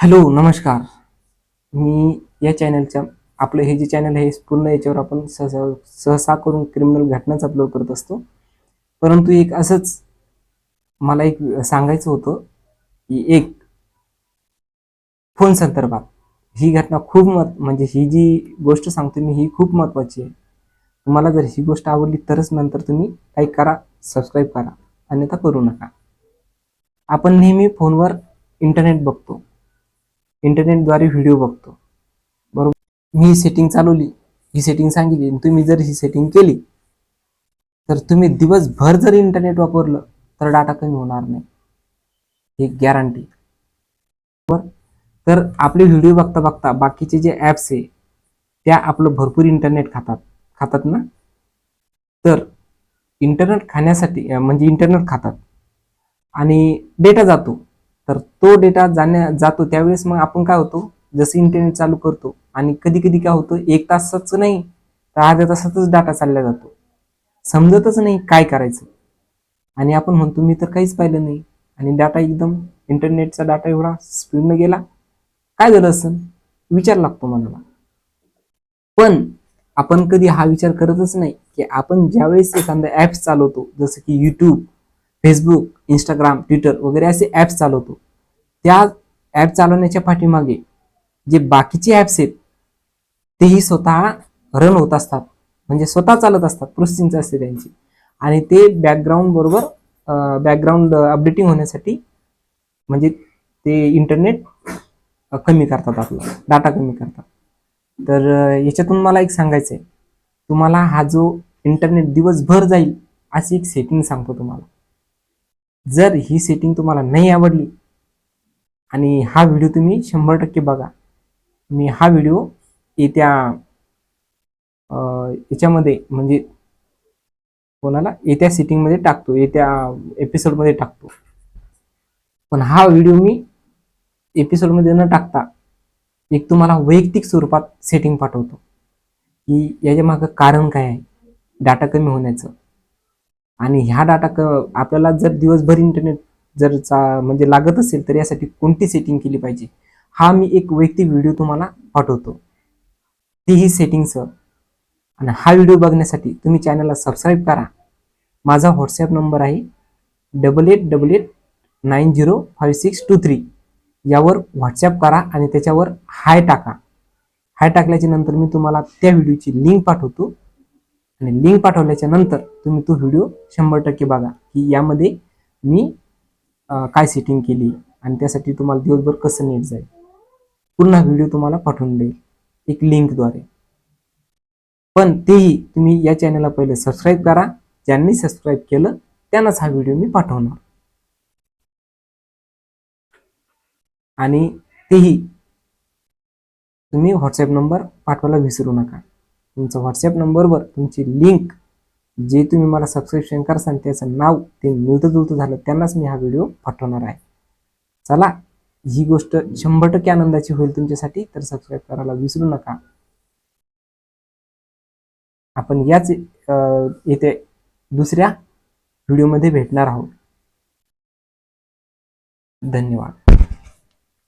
Hello नमस्कार. मी या चॅनलच्या आपलं हे जे चॅनल आहे पूर्ण याच्यावर आपण सहसा सहसा करून क्रिमिनल घटनाच अपलोड करत असतो. परंतु एक असंच मला एक सांगायचं होतं की एक फोन संदर्भात. ही घटना खूप महत् म्हणजे ही जी गोष्ट सांगतो मी ही खूप महत्त्वाची आहे. तुम्हाला जर ही गोष्ट आवडली तरच नंतर तुम्ही लाईक करा सबस्क्राईब करा अन्यथा करू नका. आपण नेहमी फोनवर इंटरनेट बघतो. इंटरनेटद्वारे व्हिडिओ बघतो. बरोबर? मी ही सेटिंग चालवली ही सेटिंग सांगितली आणि तुम्ही जर ही सेटिंग केली तर तुम्ही दिवसभर जर इंटरनेट वापरलं तर डाटा कमी होणार नाही. हे गॅरंटी बरोबर? तर आपले व्हिडिओ बघता बघता बाकीचे जे ॲप्स आहे त्या आपलं भरपूर इंटरनेट खातात खातात ना? तर इंटरनेट खाण्यासाठी म्हणजे इंटरनेट खातात. आणि डेटा जातो. तर तो डेटा जाण्या जातो त्यावेळेस मग आपण काय होतो? जसं इंटरनेट चालू करतो आणि कधी कधी काय होतं? एक तासाच नाही तर अर्ध्या तासातच डाटा चालला जातो. समजतच नाही काय करायचं. आणि आपण म्हणतो मी तर काहीच पाहिलं नाही. आणि डाटा एकदम इंटरनेटचा डाटा एवढा स्पीडनं गेला. काय झालं असं विचार लागतो मनाला. पण आपण कधी हा विचार करतच नाही की आपण ज्यावेळेस एखादा ॲप्स चालवतो जसं की यूट्यूब फेसबुक इंस्टाग्राम ट्विटर वगैरे असे ॲप्स चालवतो. त्या ॲप चालवण्याच्या पाठीमागे जे बाकीचे ॲप्स आहेत तेही स्वतः रन होत असतात. म्हणजे स्वतः चालत असतात प्रोसेसिंग असते त्यांची. आणि ते बॅकग्राऊंड बरोबर बॅकग्राऊंड अपडेटिंग होण्यासाठी म्हणजे ते इंटरनेट कमी करतात आपला. डाटा कमी करतात. तर याच्यातून मला एक सांगायचं आहे तुम्हाला हा जो इंटरनेट दिवसभर जाईल अशी एक सेटिंग सांगतो तुम्हाला. जर ही सेटिंग तुम्हाला नाही आवडली आणि हा व्हिडिओ तुम्ही शंभर टक्के बघा मी हा व्हिडिओ येत्या याच्यामध्ये म्हणजे कोणाला? येत्या सेटिंगमध्ये टाकतो येत्या एपिसोडमध्ये टाकतो. पण हा व्हिडिओ मी एपिसोडमध्ये न टाकता एक तुम्हाला वैयक्तिक स्वरूपात सेटिंग पाठवतो. की याच्या मागं कारण काय आहे? डाटा कमी होण्याचं. आणि ह्या डाटा क आपल्याला जर दिवसभर इंटरनेट जर चा म्हणजे लागत असेल तर यासाठी कोणती सेटिंग केली पाहिजे? हा मी एक वैयक्तिक व्हिडिओ तुम्हाला पाठवतो. तीही सेटिंगसह आणि हा व्हिडिओ बघण्यासाठी तुम्ही चॅनलला सबस्क्राईब करा. माझा व्हॉट्सॲप नंबर आहे double eight double eight nine zero five six two three यावर व्हॉट्सॲप करा आणि त्याच्यावर हाय टाका. हाय टाकल्याच्या नंतर मी तुम्हाला त्या व्हिडिओची लिंक पाठवतो. आणि लिंक पाठवल्याच्या नंतर तुम्ही तो व्हिडिओ शंभर टक्के बघा की यामध्ये मी काय सेटिंग केली आणि त्यासाठी तुम्हाला दिवसभर कसं नेट जाईल. पुन्हा व्हिडिओ तुम्हाला पाठवून देईल एक लिंकद्वारे पण तेही तुम्ही या चॅनलला पहिले सबस्क्राईब करा ज्यांनी सबस्क्राईब केलं त्यांनाच हा व्हिडिओ मी पाठवणार. आणि तेही तुम्ही व्हॉट्सअप नंबर पाठवायला विसरू नका. तुमचा व्हॉट्सअप नंबरवर तुमची लिंक जे तुम्ही मला सबस्क्रिप्शन करसान त्याचं नाव ते मिळतं जुळतं झालं त्यांनाच मी हा व्हिडिओ पाठवणार आहे. चला ही गोष्ट शंभर टक्के आनंदाची होईल तुमच्यासाठी तर सबस्क्राईब करायला विसरू नका. आपण याच येथे दुसऱ्या व्हिडिओमध्ये भेटणार आहोत. धन्यवाद.